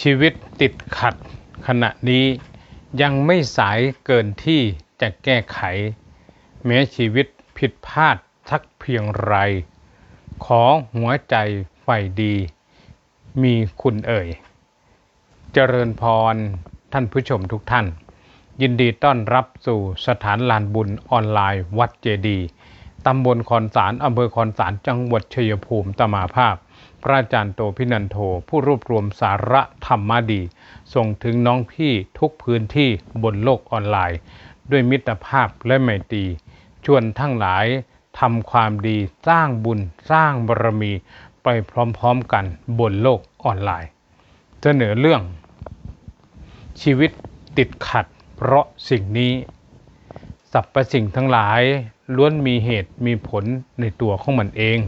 ชีวิตติดขัดขณะนี้ยังไม่สายเกินที่จะแก้ไข แม้ชีวิตผิดพลาดสักเพียงไร ขอหัวใจใฝ่ดี มีคุณเอ่ย เจริญพรท่านผู้ชมทุกท่าน ยินดีต้อนรับสู่สถานลานบุญออนไลน์วัดเจดีตำบลคอนสารอำเภอคอนสารจังหวัดชัยภูมิตมาภาพ พระอาจารย์โตพินันโท ผู้รวบรวมสาระธรรมดี ส่งถึงน้องพี่ทุกพื้นที่บนโลกออนไลน์ ด้วยมิตรภาพและไมตรีชวนทั้งหลายทำความดีสร้างบุญสร้างบารมีไปพร้อมๆกันบนโลกออนไลน์ เสนอเรื่อง ชีวิตติดขัด เพราะสิ่งนี้สรรพสิ่งทั้งหลายล้วนมีเหตุมีผลในตัวของมันเอง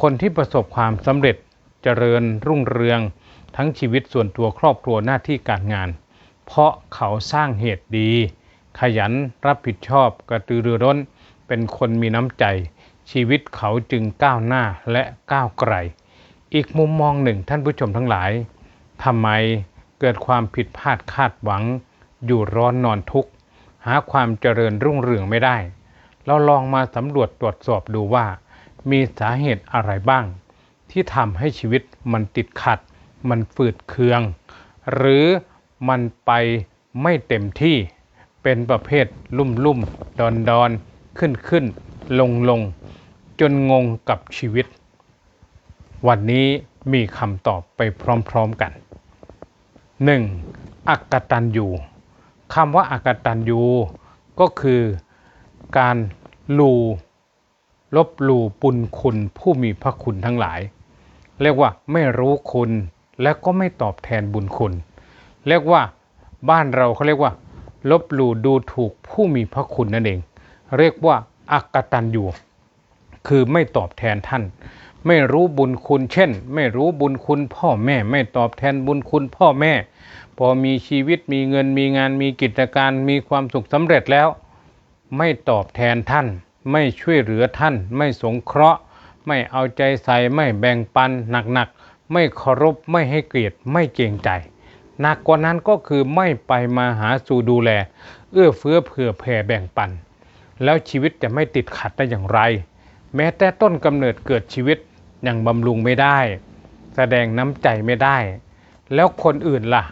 คนที่ประสบความสำเร็จเจริญรุ่งเรือง ทั้งชีวิตส่วนตัวครอบครัวหน้าที่การงาน เพราะเขาสร้างเหตุดี ขยันรับผิดชอบกระตือรือร้น เป็นคนมีน้ำใจ ชีวิตเขาจึงก้าวหน้าและก้าวไกล อีกมุมมองหนึ่งท่านผู้ชมทั้งหลายทำไมเกิดความผิดพลาดคาดหวัง อยู่ร้อนนอนทุกข์ หาความเจริญรุ่งเรืองไม่ได้ เราลองมาสำรวจตรวจสอบดูว่า มีสาเหตุอะไรบ้าง ที่ทำให้ชีวิตมันติดขัด มันฝืดเคือง หรือมันไปไม่เต็มที่เป็นประเภทลุ่มลุ่มดอนดอนขึ้นขึ้นลงลงจนงงกับชีวิต วันนี้มีคำตอบไปพร้อมๆกัน 1. อักตันยูคำว่าอักตันยูก็คือการลู ลบหลู่ปุณคุณผู้มีพระคุณทั้งหลาย เรียกว่าไม่รู้คุณและก็ไม่ตอบแทนบุญคุณ เรียกว่าบ้านเราเขาเรียกว่า ลบหลู่ดูถูกผู้มีพระคุณนั่นเอง เรียกว่าอักตันยูคือไม่ตอบแทนท่าน ไม่รู้บุญคุณ เช่น ไม่รู้บุญคุณพ่อแม่ไม่ตอบแทนบุญคุณพ่อแม่ พอมีชีวิตมีเงินมีงานมีกิจการมีความสุขสำเร็จแล้ว ไม่ตอบแทนท่าน ไม่ช่วยเหลือท่าน ไม่สงเคราะห์ ไม่เอาใจใส่ไม่แบ่งปันหนักๆ ไม่เคารพไม่ให้เกียรติไม่เกรงใจหนักกว่านั้นก็คือไม่ไปมาหาสู่ดูแล เอื้อเฟื้อเผื่อแผ่แบ่งปัน แล้วชีวิตจะไม่ติดขัดได้อย่างไร แม้แต่ต้นกำเนิดเกิดชีวิตยังบำรุงไม่ได้ แสดงน้ำใจไม่ได้ แล้วคนอื่นล่ะ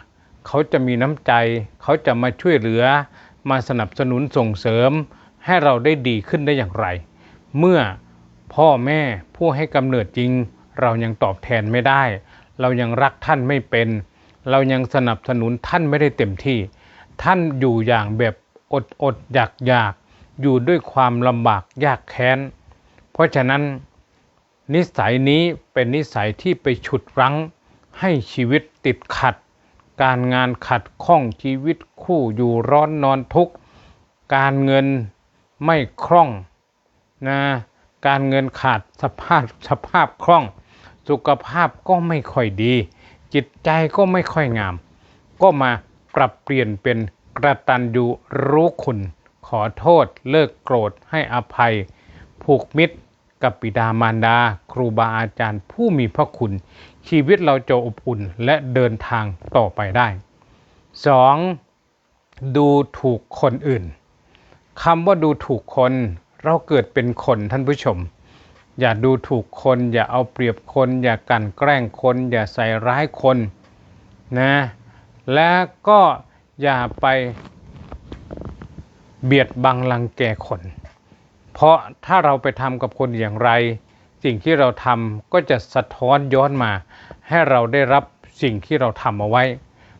เขาจะมีน้ำใจ เขาจะมาช่วยเหลือ มาสนับสนุนส่งเสริม ให้เราได้ดีขึ้นได้อย่างไร เมื่อพ่อแม่ผู้ให้กำเนิดจริง เรายังตอบแทนไม่ได้ เรายังรักท่านไม่เป็น เรายังสนับสนุนท่านไม่ได้เต็มที่ ท่านอยู่อย่างแบบอดอดอยากอยากอยู่ด้วยความลำบากยากแค้น เพราะฉะนั้น นิสัยนี้เป็นนิสัยที่ไปฉุดรั้ง ให้ชีวิตติดขัด การงานขัดข้องชีวิตคู่อยู่ร้อนนอนทุกข์การเงิน ไม่คล่องนะการเงินขาดสภาพสภาพคล่อง สุขภาพก็ไม่ค่อยดี จิตใจก็ไม่ค่อยงาม ก็มาปรับเปลี่ยนเป็นกระตันยูรู้คุณ ขอโทษเลิกโกรธให้อภัย ผูกมิตรกับปิดามารดา ครูบาอาจารย์ผู้มีพระคุณ ชีวิตเราจะอบอุ่นและเดินทางต่อไปได้ 2. ดูถูกคนอื่น คำว่าดูถูกคน เราเกิดเป็นคนท่านผู้ชม อย่าดูถูกคน อย่าเอาเปรียบคน อย่ากันแกล้งคน อย่าใส่ร้ายคนนะและก็อย่าไปเบียดบังลังแกคน เพราะถ้าเราไปทำกับคนอย่างไร สิ่งที่เราทำก็จะสะท้อนย้อนมา ให้เราได้รับสิ่งที่เราทำเอาไว้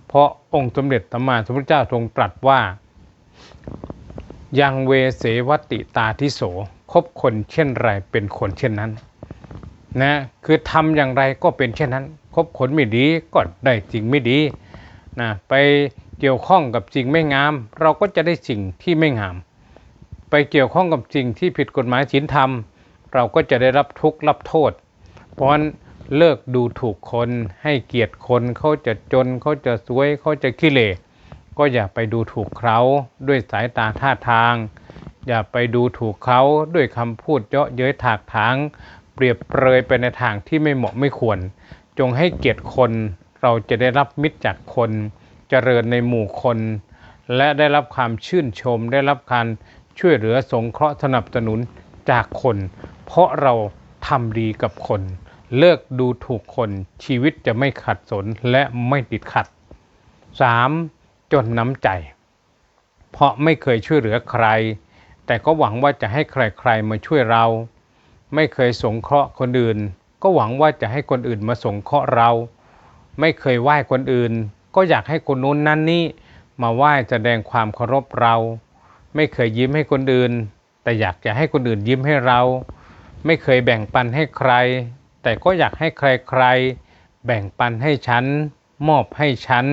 เพราะองค์สมเด็จตมาสมพุทธเจ้าทรงตรัสว่า ยังเวเสวติตาทิโสคบคนเช่นไรเป็นคนเช่นนั้นนะคือทำอย่างไรก็เป็นเช่นนั้น คบคนไม่ดีก็ได้สิ่งไม่ดีนะไปเกี่ยวข้องกับสิ่งไม่งาม เราก็จะได้สิ่งที่ไม่งาม ไปเกี่ยวข้องกับสิ่งที่ผิดกฎหมายศีลธรรม เราก็จะได้รับทุกข์รับโทษ เพราะฉะนั้นเลิกดูถูกคนให้เกียรติคนเขาจะจนเขาจะสวยเขาจะขี้เหร่ ก็อย่าไปดูถูกเขาด้วยสายตาท่าทาง อย่าไปดูถูกเขาด้วยคำพูดเยาะเย้ยถากถาง เปรียบเปรยไปในทางที่ไม่เหมาะไม่ควร จงให้เกียรติคนเราจะได้รับมิตรจากคน เจริญในหมู่คน และได้รับความชื่นชม ได้รับการช่วยเหลือสงเคราะห์สนับสนุนจากคน เพราะเราทำดีกับคน เลิกดูถูกคนชีวิตจะไม่ขัดสนและไม่ติดขัด 3. จนน้ำใจ เพราะไม่เคยช่วยเหลือใคร แต่ก็หวังว่าจะให้ใครๆมาช่วยเรา ไม่เคยสงเคราะห์คนอื่น ก็หวังว่าจะให้คนอื่นมาสงเคราะห์เรา ไม่เคยไหว้คนอื่น ก็อยากให้คนนู้นนั่นนี่มาไหว้แสดงความเคารพเรา ไม่เคยยิ้มให้คนอื่น แต่อยากจะให้คนอื่นยิ้มให้เรา ไม่เคยแบ่งปันให้ใคร แต่ก็อยากให้ใครๆแบ่งปันให้ฉัน มอบให้ฉัน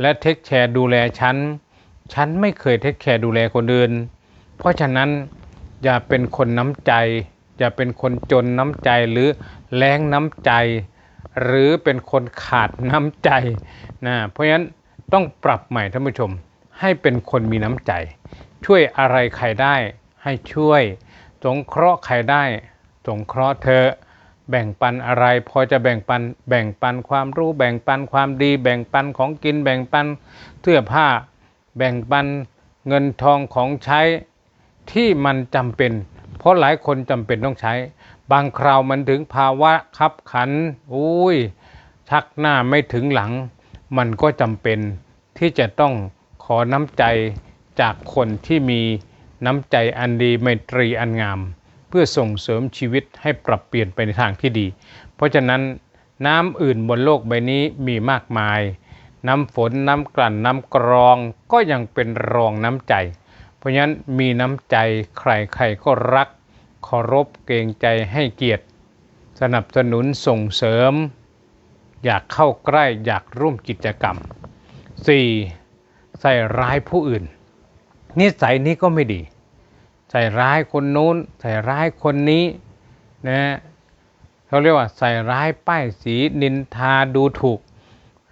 และเทคแคร์ดูแลฉัน ฉันไม่เคยเทคแคร์ดูแลคนอื่น เพราะฉะนั้นอย่าเป็นคนน้ำใจ อย่าเป็นคนจนน้ำใจหรือแรงน้ำใจ หรือเป็นคนขาดน้ำใจนะเพราะฉะนั้นต้องปรับใหม่ท่านผู้ชม ให้เป็นคนมีน้ำใจ ช่วยอะไรใครได้ให้ช่วย สงเคราะห์ใครได้ สงเคราะห์เธอ แบ่งปันอะไร พอจะแบ่งปัน แบ่งปันความรู้แบ่งปันความดี แบ่งปันของกิน แบ่งปันเสื้อผ้า แบ่งปันเงินทองของใช้ที่มันจำเป็น เพราะหลายคนจำเป็นต้องใช้ บางคราวมันถึงภาวะขับขันอุ้ยชักหน้าไม่ถึงหลัง มันก็จำเป็นที่จะต้องขอน้ำใจจากคนที่มีน้ำใจอันดีไมตรีอันงาม เพื่อส่งเสริมชีวิตให้ปรับเปลี่ยนไปในทางที่ดี เพราะฉะนั้นน้ำอื่นบนโลกใบนี้มีมากมาย น้ำฝนน้ำกลั่นน้ำกรองก็ยังเป็นรองน้ำใจ เพราะฉะนั้นมีน้ำใจใครๆก็รักเคารพเกรงใจให้เกียรติ สนับสนุนส่งเสริม อยากเข้าใกล้อยากร่วมกิจกรรม 4. ใส่ร้ายผู้อื่น นิสัยนี้ก็ไม่ดี ใส่ร้ายคนนู้น ใส่ร้ายคนนี้นะเขาเรียกว่าใส่ร้ายป้ายสีนินทาดูถูก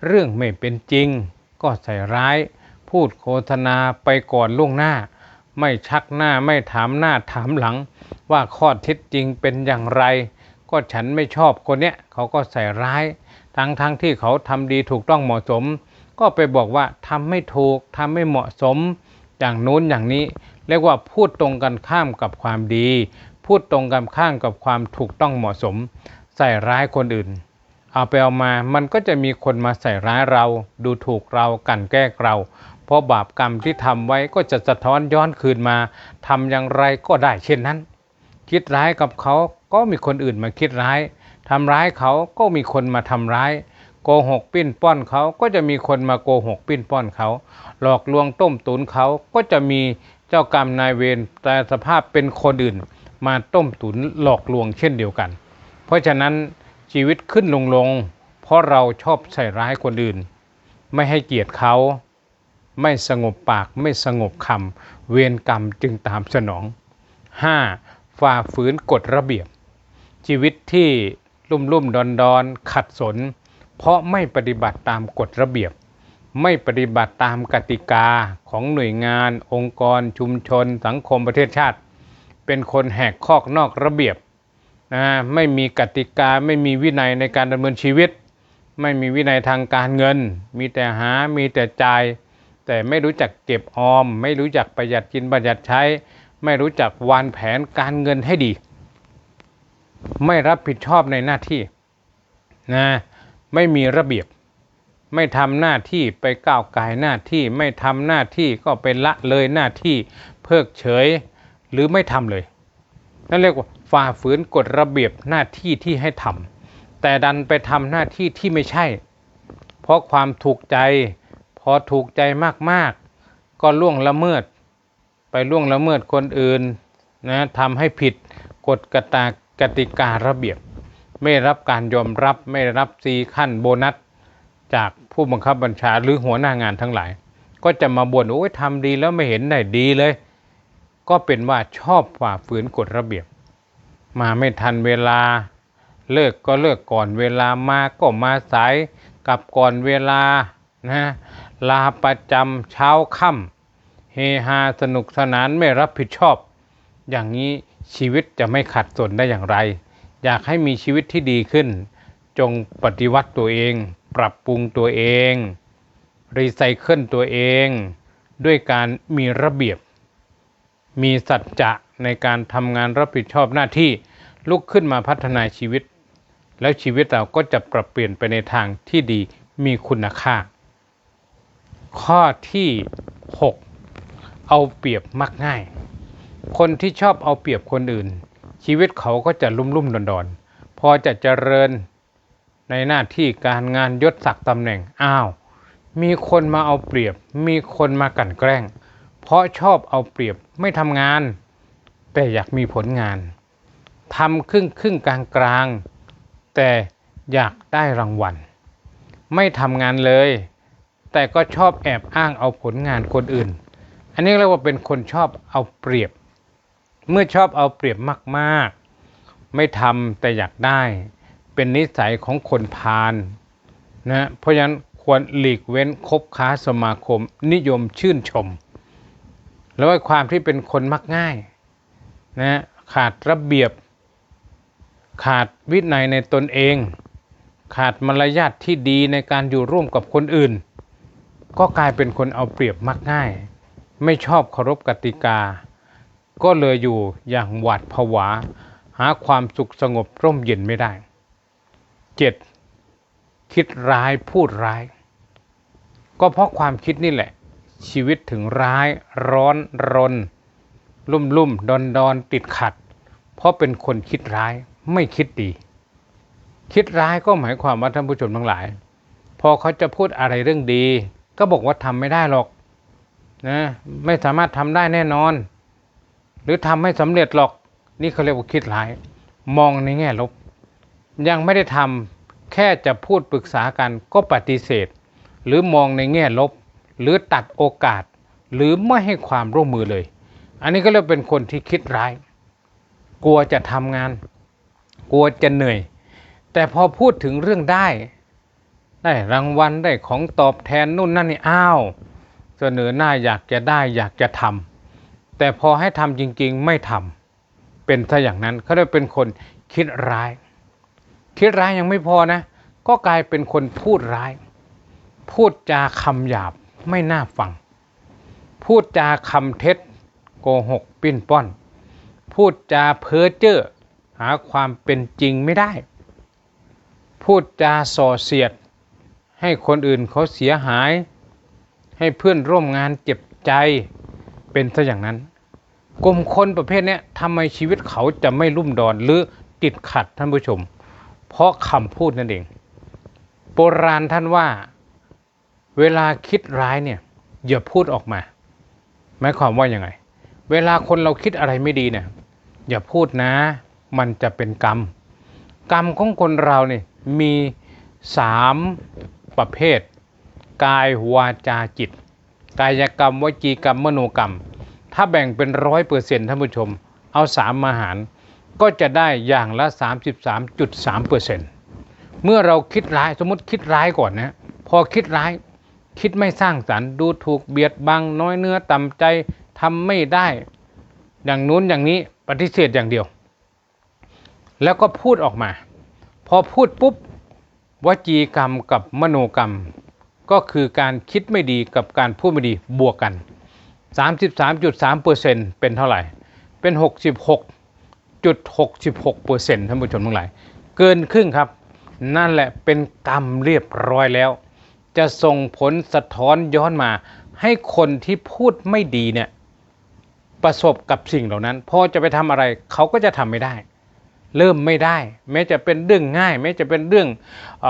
เรื่องไม่เป็นจริง ก็ใส่ร้ายพูดโฆษณาไปก่อนล่วงหน้า ไม่ชักหน้าไม่ถามหน้าถามหลัง ว่าข้อเท็จจริงเป็นอย่างไร ก็ฉันไม่ชอบคนเนี้ยเขาก็ใส่ร้าย ทั้งทั้งที่เขาทำดีถูกต้องเหมาะสม ก็ไปบอกว่าทำไม่ถูกทำไม่เหมาะสม อย่างนู้นอย่างนี้ เรียกว่าพูดตรงกันข้ามกับความดี พูดตรงกันข้ามกับความถูกต้องเหมาะสม ใส่ร้ายคนอื่น เอาไปเอามามันก็จะมีคนมาใส่ร้ายเรา ดูถูกเรากันแกล้งเรา เพราะบาปกรรมที่ทำไว้ก็จะสะท้อนย้อนคืนมาทำอย่างไรก็ได้เช่นนั้น คิดร้ายกับเขาก็มีคนอื่นมาคิดร้ายทำร้ายเขาก็มีคนมาทำร้ายโกหกปิ้นป้อนเขาก็จะมีคนมาโกหกปิ้นป้อนเขา หลอกลวงต้มตุนเขาก็จะมี เจ้ากรรมนายเวรแต่สภาพเป็นคนอื่น มาต้มตุนหลอกลวงเช่นเดียวกัน เพราะฉะนั้นชีวิตขึ้นลงลง เพราะเราชอบใส่ร้ายคนอื่น ไม่ให้เกียรติเขาไม่สงบปากไม่สงบคำเวรกรรมจึงตามสนอง 5. ฝ่าฝืนกฎระเบียบ ชีวิตที่ลุ่มลุ่มดอนดอนขัดสน เพราะไม่ปฏิบัติตามกฎระเบียบ ไม่ปฏิบัติตามกติกาของหน่วยงาน องค์กร ชุมชน สังคมประเทศชาติ เป็นคนแหกคอกนอกระเบียบนะไม่มีกติกาไม่มีวินัยในการดำเนินชีวิต ไม่มีวินัยทางการเงิน มีแต่หามีแต่จ่าย แต่ไม่รู้จักเก็บออม ไม่รู้จักประหยัดกินประหยัดใช้ ไม่รู้จักวางแผนการเงินให้ดี ไม่รับผิดชอบในหน้าที่นะไม่มีระเบียบ ไม่ทำหน้าที่ไปก้าวไก่หน้าที่ไม่ทำหน้าที่ก็ไปละเลยหน้าที่เพิกเฉย หรือไม่ทำเลย นั่นเรียกว่าฝ่าฝืนกฎระเบียบหน้าที่ที่ให้ทำแต่ดันไปทำหน้าที่ที่ไม่ใช่ เพราะความถูกใจ พอถูกใจมากๆ ก็ล่วงละเมิด ไปล่วงละเมิดคนอื่นนะทำให้ผิดกฎกตากติการะเบียบ ไม่รับการยอมรับไม่รับซีขั้นโบนัส จากผู้บังคับบัญชาหรือหัวหน้างานทั้งหลาย ก็จะมาบ่นโอ้ยทำดีแล้วไม่เห็นได้ดีเลย ก็เป็นว่าชอบฝ่าฝืนกฎระเบียบ มาไม่ทันเวลา เลิกก็เลิกก่อนเวลามาก็มาสายกลับก่อนเวลานะลาประจำเช้าค่ำเฮฮาสนุกสนานไม่รับผิดชอบ อย่างนี้ชีวิตจะไม่ขัดสนได้อย่างไร อยากให้มีชีวิตที่ดีขึ้น จงปฏิวัติตัวเอง ปรับปรุงตัวเอง รีไซเคิลตัวเอง ด้วยการมีระเบียบ มีสัจจะในการทำงานรับผิดชอบหน้าที่ลุกขึ้นมาพัฒนาชีวิต แล้วชีวิตเราก็จะปรับเปลี่ยนไปในทางที่ดีมีคุณค่า ข้อที่ 6 เอาเปรียบมักง่าย คนที่ชอบเอาเปรียบคนอื่น ชีวิตเขาก็จะลุ่มลุ่มดอนดอนๆพอจะเจริญ ในหน้าที่การงานยศศักดิ์ตำแหน่งอ้าว มีคนมาเอาเปรียบ มีคนมากลั่นแกล้ง เพราะชอบเอาเปรียบไม่ทำงาน แต่อยากมีผลงานทำครึ่งครึ่งกลางกลางแต่อยากได้รางวัล ไม่ทำงานเลย แต่ก็ชอบแอบอ้างเอาผลงานคนอื่น อันนี้เรียกว่าเป็นคนชอบเอาเปรียบ เมื่อชอบเอาเปรียบมาก ๆ ไม่ทำแต่อยากได้ เป็นนิสัยของคนพาลนะเพราะฉะนั้นควรหลีกเว้นคบค้าสมาคมนิยมชื่นชม แล้วก็ความที่เป็นคนมักง่ายนะขาดระเบียบ ขาดวินัยในตนเอง ขาดมารยาทที่ดีในการอยู่ร่วมกับคนอื่น ก็กลายเป็นคนเอาเปรียบมักง่าย ไม่ชอบเคารพกติกา ก็เลยอยู่อย่างหวาดผวา หาความสุขสงบร่มเย็นไม่ได้ 7. คิดร้ายพูดร้าย ก็เพราะความคิดนี่แหละ ชีวิตถึงร้ายร้อนรน ลุ่มลุ่มดอนดอนติดขัด เพราะเป็นคนคิดร้ายไม่คิดดี คิดร้ายก็หมายความว่าท่านผู้ชมทั้งหลาย พอเขาจะพูดอะไรเรื่องดี ก็บอกว่าทำไม่ได้หรอกนะไม่สามารถทำได้แน่นอน หรือทำไม่สำเร็จหรอกนี่เขาเรียกว่าคิดร้าย มองในแง่ลบ ยังไม่ได้ทำแค่จะพูดปรึกษากันก็ปฏิเสธ หรือมองในแง่ลบ หรือตัดโอกาส หรือไม่ให้ความร่วมมือเลย อันนี้ก็เรียกเป็นคนที่คิดร้าย กลัวจะทำงาน กลัวจะเหนื่อย แต่พอพูดถึงเรื่องได้ ได้รางวัลได้ของตอบแทนนู่นนั่นนี่อ้าวเสนอหน้าอยากจะได้อยากจะทำแต่พอให้ทำจริง ๆ ไม่ทำเป็นซะอย่างนั้นเขาเรียกเป็นคนคิดร้าย คิดร้ายยังไม่พอนะ ก็กลายเป็นคนพูดร้าย พูดจาคำหยาบไม่น่าฟัง พูดจาคำเท็จ โกหกปิ้นป้อน พูดจาเพ้อเจ้อหาความเป็นจริงไม่ได้ พูดจาส่อเสียด ให้คนอื่นเขาเสียหาย ให้เพื่อนร่วมงานเจ็บใจเป็นซะอย่างนั้น กลุ่มคนประเภทนี้ทำไมชีวิตเขาจะไม่รุ่มดอนหรือติดขัดท่านผู้ชม เพราะคำพูดนั่นเอง โบราณท่านว่า เวลาคิดร้ายเนี่ยอย่าพูดออกมาหมายความว่ายังไง เวลาคนเราคิดอะไรไม่ดีเนี่ยอย่าพูดนะ มันจะเป็นกรรม กรรมของคนเราเนี่ยมีสามประเภท กายวาจาจิต กายกรรมวจีกรรมมโนกรรม ถ้าแบ่งเป็นร้อยเปอร์เซ็นต์ท่านผู้ชม เอาสามมาหาร ก็จะได้อย่างละ 33.3เปอร์เซ็นต์เมื่อเราคิดร้ายสมมติคิดร้ายก่อนนะพอคิดร้ายคิดไม่สร้างสรรค์ดูถูกเบียดบังน้อยเนื้อต่ำใจทำไม่ได้ อย่างนู้นอย่างนี้ปฏิเสธอย่างเดียว แล้วก็พูดออกมา พอพูดปุ๊บวจีกรรมกับมโนกรรม ก็คือการคิดไม่ดีกับการพูดไม่ดีบวกกัน 33.3%เป็นเท่าไหร่ เป็น 66.66%ท่านผู้ชมทั้งหลาย เกินครึ่งครับ นั่นแหละเป็นกรรมเรียบร้อยแล้ว จะส่งผลสะท้อนย้อนมา ให้คนที่พูดไม่ดีเนี่ยประสบกับสิ่งเหล่านั้น พอจะไปทำอะไรเขาก็จะทำไม่ได้ เริ่มไม่ได้ แม้จะเป็นเรื่องง่าย แม้จะเป็นเรื่องเอ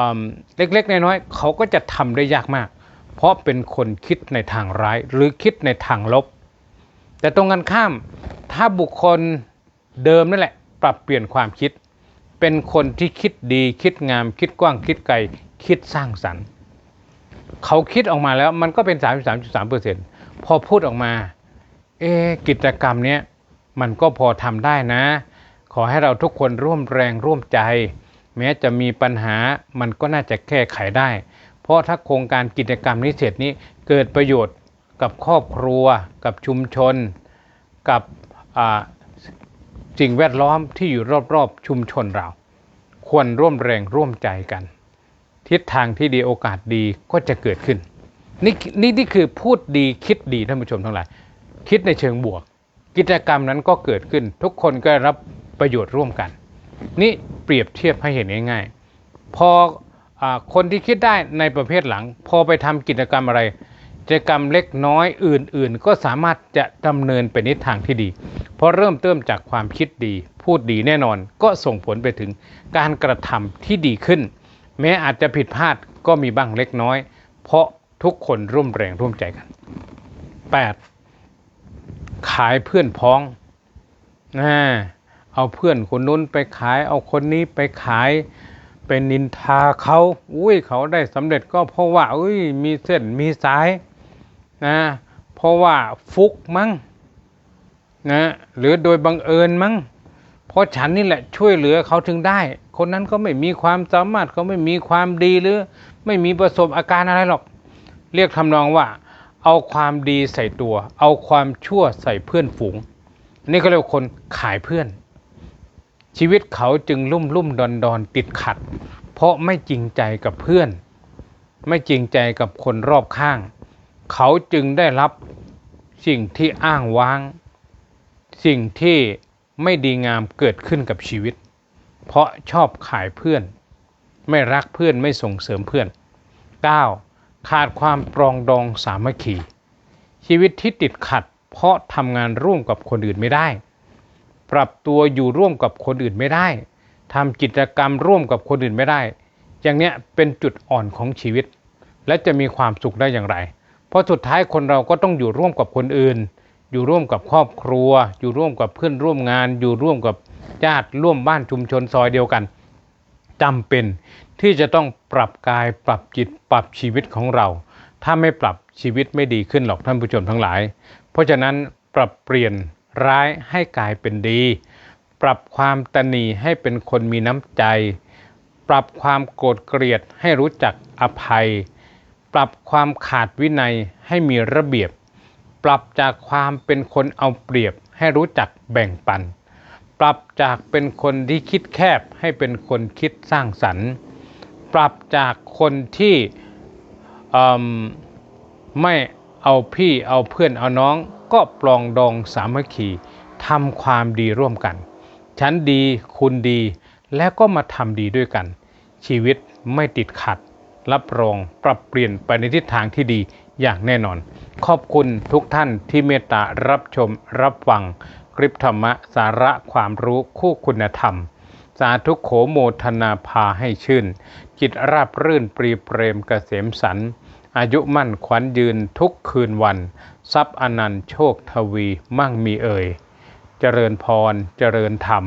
เล็กๆน้อยๆเขาก็จะทำได้ยากมาก เพราะเป็นคนคิดในทางร้ายหรือคิดในทางลบ แต่ตรงกันข้ามถ้าบุคคล เดิมนั่นแหละ ปรับเปลี่ยนความคิด เป็นคนที่คิดดีคิดงาม คิดกว้างคิดไกล คิดสร้างสรรค์ เขาคิดออกมาแล้วมันก็เป็น 33.3%พอพูดออกมา เอะกิจกรรมเนี้ยมันก็พอทำได้นะ ขอให้เราทุกคนร่วมแรงร่วมใจ แม้จะมีปัญหามันก็น่าจะแก้ไขได้ เพราะถ้าโครงการกิจกรรมนี้เสร็จนี้เกิดประโยชน์กับครอบครัว กับชุมชน กับอ่า สิ่งแวดล้อมที่อยู่รอบๆชุมชนเรา ควรร่วมแรงร่วมใจกัน ทิศทางที่ดีโอกาสดีก็จะเกิดขึ้น นี่นี่นี่คือพูดดีคิดดีท่านผู้ชมทั้งหลาย คิดในเชิงบวก กิจกรรมนั้นก็เกิดขึ้น ทุกคนก็ได้รับประโยชน์ร่วมกัน นี่เปรียบเทียบให้เห็นง่ายๆพออคนที่คิดได้ในประเภทหลัง พอไปทำกิจกรรมอะไร จกรรมเล็กน้อยอื่นๆ ก็สามารถจะดำเนินไปในทางที่ดี เพราะเริ่มเติมจากความคิดดี พูดดีแน่นอน ก็ส่งผลไปถึงการกระทำที่ดีขึ้น แม้อาจจะผิดพลาดก็มีบ้างเล็กน้อย เพราะทุกคนร่วมแรงร่วมใจกัน 8. ขายเพื่อนพ้องนะเอาเพื่อนคนนู้นไปขาย เอาคนนี้ไปขายเป็นนินทาเขา อุ้ยเขาได้สำเร็จก็เพราะว่าอุ้ยมีเส้นมีสาย นะเพราะว่าฟุกมั้งนะหรือโดยบังเอิญมั้งเพราะฉันนี่แหละช่วยเหลือเขาถึงได้ คนนั้นก็ไม่มีความสามารถเขาไม่มีความดีหรือ ไม่มีประสบอาการอะไรหรอก เรียกทำนองว่า เอาความดีใส่ตัว เอาความชั่วใส่เพื่อนฝูง นี่ก็เรียกคนขายเพื่อน ชีวิตเขาจึงลุ่มลุ่มดอนดอนติดขัด เพราะไม่จริงใจกับเพื่อน ไม่จริงใจกับคนรอบข้าง เขาจึงได้รับสิ่งที่อ้างว้าง สิ่งที่ไม่ดีงามเกิดขึ้นกับชีวิต เพราะชอบขายเพื่อน ไม่รักเพื่อนไม่ส่งเสริมเพื่อน 9. ขาดความปรองดองสามัคคีชีวิตที่ติดขัด เพราะทำงานร่วมกับคนอื่นไม่ได้ ปรับตัวอยู่ร่วมกับคนอื่นไม่ได้ทำกิจกรรมร่วมกับคนอื่นไม่ได้ อย่างเนี้ยเป็นจุดอ่อนของชีวิต และจะมีความสุขได้อย่างไร เพราะสุดท้ายคนเราก็ต้องอยู่ร่วมกับคนอื่น อยู่ร่วมกับครอบครัว อยู่ร่วมกับเพื่อนร่วมงาน อยู่ร่วมกับญาติร่วมบ้านชุมชนซอยเดียวกันจำเป็นที่จะต้องปรับกายปรับจิตปรับชีวิตของเรา ถ้าไม่ปรับชีวิตไม่ดีขึ้นหรอกท่านผู้ชมทั้งหลาย เพราะฉะนั้นปรับเปลี่ยนร้ายให้กลายเป็นดี ปรับความตนีให้เป็นคนมีน้ำใจ ปรับความโกรธเกลียดให้รู้จักอภัย ปรับความขาดวินัยให้มีระเบียบ ปรับจากความเป็นคนเอาเปรียบให้รู้จักแบ่งปัน ปรับจากเป็นคนที่คิดแคบให้เป็นคนคิดสร้างสรรค์ ปรับจากคนที่ไม่เอาพี่เอาเพื่อนเอาน้อง ก็ปลองดองสามัคคีทำความดีร่วมกัน ฉันดีคุณดี แล้วก็มาทำดีด้วยกัน ชีวิตไม่ติดขัด รับรองปรับเปลี่ยนไปในทิศทางที่ดีอย่างแน่นอน ขอบคุณทุกท่านที่เมตตารับชมรับฟัง คลิปธรรมะสาระความรู้คู่คุณธรรม สาธุโขโมทนาพาให้ชื่น จิตราบรื่นปรีเปรมเกษมสันอายุมั่นขวัญยืนทุกคืนวัน ทรัพย์อนันต์โชคทวีมั่งมีเอ่ย เจริญพร เจริญธรรม